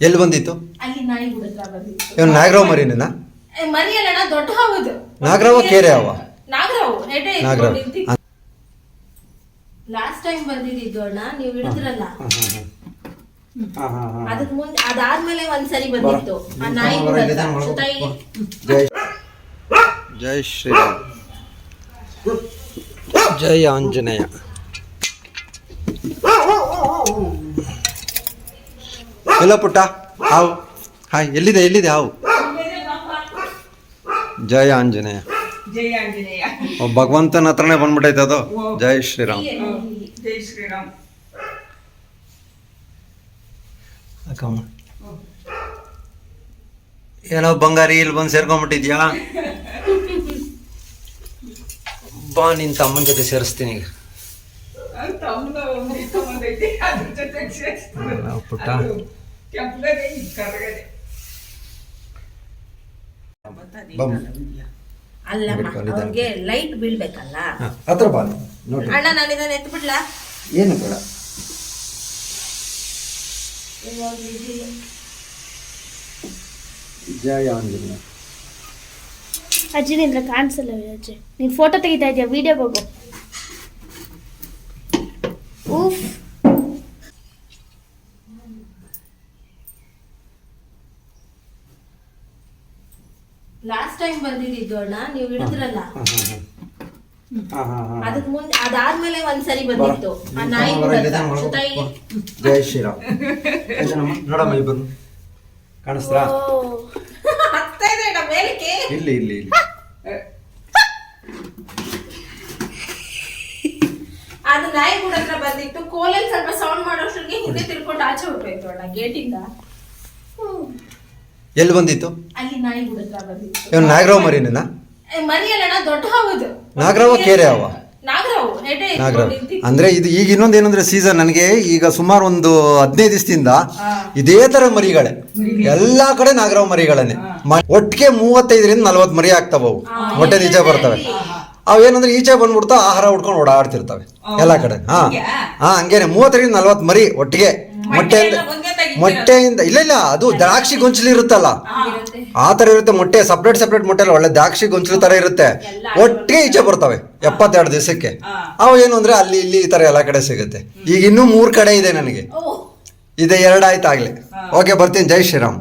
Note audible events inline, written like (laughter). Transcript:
ಎಲ್ಲಿ ಬಂದಿತ್ತು? ಅಲ್ಲಿ ನಾಯಿ ಹುಡುಗ ಬಂದಿತ್ತು. ಇವನು ನಾಗರಾವ್ ಮರಿನೇನಾ ಏ, ಮರಿ ಅಲ್ಲಣ್ಣ ದೊಡ್ಡ ಹಾವದು. ನಾಗರಾವ ಕೇರೆ ಅವ ನಾಗರಾವ್ ಹೆಡೆ ನಾಗರಾವ್. ಲಾಸ್ಟ್ ಟೈಮ್ ಬಂದಿದ್ದು ಅಣ್ಣ ನೀವು ಹಿಡಿದ್ರಲ್ಲ? ಅದಕ್ ಮುಂದೆ ಅದಾದ್ಮೇಲೆ ಒಂದ್ಸರಿ ಬಂದಿತ್ತು. ಆ ನಾಯಿ ಜೈ ಶ್ರೀರಾಮ್ ಜೈ ಆಂಜನೇಯ. ಇಲ್ಲ ಪುಟ್ಟ ಹಾವು. ಹಾಯ್ ಎಲ್ಲಿದೆ ಎಲ್ಲಿದೆ ಹಾವು? ಜಯ ಆಂಜನೇಯ. ಭಗವಂತನ ಹತ್ರನೇ ಬಂದ್ಬಿಟ್ಟೈತೆ ಅದು. ಜೈ ಶ್ರೀರಾಮ್. ಜೈ ಶ್ರೀರಾಮ್. ಅಕ್ಕಮ್ಮ. ಏನೋ ಬಂಗಾರಿ ಇಲ್ಲಿ ಬಂದು ಸೇರ್ಕೊಂಡ್ಬಿಟ್ಟಿದ್ಯಾ? ಬಾ ನಿನ್ ತಮ್ಮನ ಜೊತೆ ಸೇರಿಸ್ತೀನಿ ಪುಟ್ಟ. ಅಲ್ಲಮ್ಮ. ಅವ್ರಿಗೆ ಲೈಟ್ ಬೀಳ್ಬೇಕಲ್ಲ ಹತ್ರ ಬಾ. ನೋಡಿ ಅಣ್ಣ ನಾನು ಇದನ್ನ ಎತ್ಬಿಡ್ಲಾ ಏನು ಬೇಡ. ಜಯ ಆಂಜನೇಯ ಅಜ್ಜಿ ನಿಂದ್ರ ಕಾಣಿಸಲ್ಲ ಅಜ್ಜಿ. ನೀನ್ ಫೋಟೋ ತೆಗಿತಾ ಇದೀಯ? ವಿಡಿಯೋಗೆ ಹೋಗು. ಲಾಸ್ಟ್ ಟೈಮ್ ಬಂದಿದ್ದು ಅಣ್ಣ ನೀವು ಹಿಡಿದ್ರಲ್ಲ. ಅದಕ್ ಮುಂದೆ ಅದಾದ್ಮೇಲೆ ಒಂದ್ಸರಿ ಬಂದಿತ್ತು. ಆ ನಾಯಿ ಜೈ ಶ್ರೀರಾಮ್. ಆಯ್ತಾನಮ್ಮ? ನೋಡಮ್ಮ ಇಬ್ಬರು. ಕಾಣಿಸ್ತಾ? ಹತ್ತಾ (laughs) ಇದೆ ಅಣ್ಣ ಮೇಲಕ್ಕೆ. ಇಲ್ಲಿ ಇಲ್ಲಿ ಇಲ್ಲಿ. (laughs) ಅದು ನಾಯಿ ಕೂಡ ಹತ್ರ ಬಂದಿತ್ತು. ಕೋಲಲ್ಲಿ ಸ್ವಲ್ಪ ಸೌಂಡ್ ಮಾಡೋಷ್ಟ್ರಿಗೆ ಹಿಂದೆ ತಿಳ್ಕೊಂಡು ಆಚೆ ಹೊರಟೋಯ್ತು ಅಣ್ಣ ಗೇಟಿಂದ. ಎಲ್ಲಿ ಬಂದಿತ್ತು? ಅಲ್ಲಿ ನಾಯಿ ಬಂದಿತ್ತು. ಇವನು ನಾಗರಾವ್ ಮರಿನೇನಾ ಏ, ಮರಿ ಅಲ್ಲಣ್ಣ ದೊಡ್ಡ ಹಾವದು ನಾಗರಾವ ಕೇರೆ ಅವ ನಾಗರಾವ್ ಹೆಡೆ ನಾಗರಾವ್. ಅಂದ್ರೆ ಇದು ಈಗ ಇನ್ನೊಂದು ಏನಂದ್ರೆ ಸೀಸನ್ ನನಗೆ ಈಗ ಸುಮಾರು ಒಂದು ಹದಿನೈದು ದಿವಸದಿಂದ ಇದೇ ತರ ಮರಿಗಳೇ. ಎಲ್ಲಾ ಕಡೆ ನಾಗರಾವ್ ಮರಿಗಳನ್ನೇ. ಮ- ಒಟ್ಟಿಗೆ ಮೂವತ್ತೈದರಿಂದ ನಲ್ವತ್ತು ಮರಿ ಆಗ್ತಾವ ಅವು. ಹೊಟ್ಟೆ ಈಚೆ ಬರ್ತವೆ. ಅವು ಏನಂದ್ರೆ ಈಚೆ ಬಂದ್ಬಿಡ್ತಾ ಆಹಾರ ಹುಡ್ಕೊಂಡು ಓಡಾಡ್ತಿರ್ತವೆ. ಎಲ್ಲಾ ಕಡೆ. ಹಾ. ಹಾ ಹಂಗೇನೆ. ಮೂವತ್ತರಿಂದ ನಲ್ವತ್ತು ಮರಿ ಒಟ್ಟಿಗೆ. ಮೊಟ್ಟೆಯಿಂದ ಮೊಟ್ಟೆಯಿಂದ ಇಲ್ಲ ಇಲ್ಲ ಅದು ದ್ರಾಕ್ಷಿ ಗೊಂಚಲು ಇರುತ್ತಲ್ಲ. ಆ ತರ ಇರುತ್ತೆ ಮೊಟ್ಟೆ ಸಪ್ರೇಟ್ ಸಪ್ರೇಟ್ ಮೊಟ್ಟೆ ಅಲ್ಲ ಒಳ್ಳೆ ದ್ರಾಕ್ಷಿ ಗೊಂಚಲು ತರ ಇರುತ್ತೆ. ಒಟ್ಟಿಗೆ ಈಚೆ ಬರ್ತವೆ ಎಪ್ಪತ್ತೆರಡು ದಿವಸಕ್ಕೆ. ಅವು ಏನು ಅಂದ್ರೆ ಅಲ್ಲಿ ಇಲ್ಲಿ ಈ ತರ ಎಲ್ಲ ಕಡೆ ಸಿಗುತ್ತೆ. ಈಗ ಇನ್ನೂ ಮೂರ್ ಕಡೆ ಇದೆ ನನಗೆ. ಇದೆ ಎರಡು ಆಯ್ತು ಆಗ್ಲಿ. ಓಕೆ ಬರ್ತೀನಿ. ಜೈ ಶ್ರೀರಾಮ್.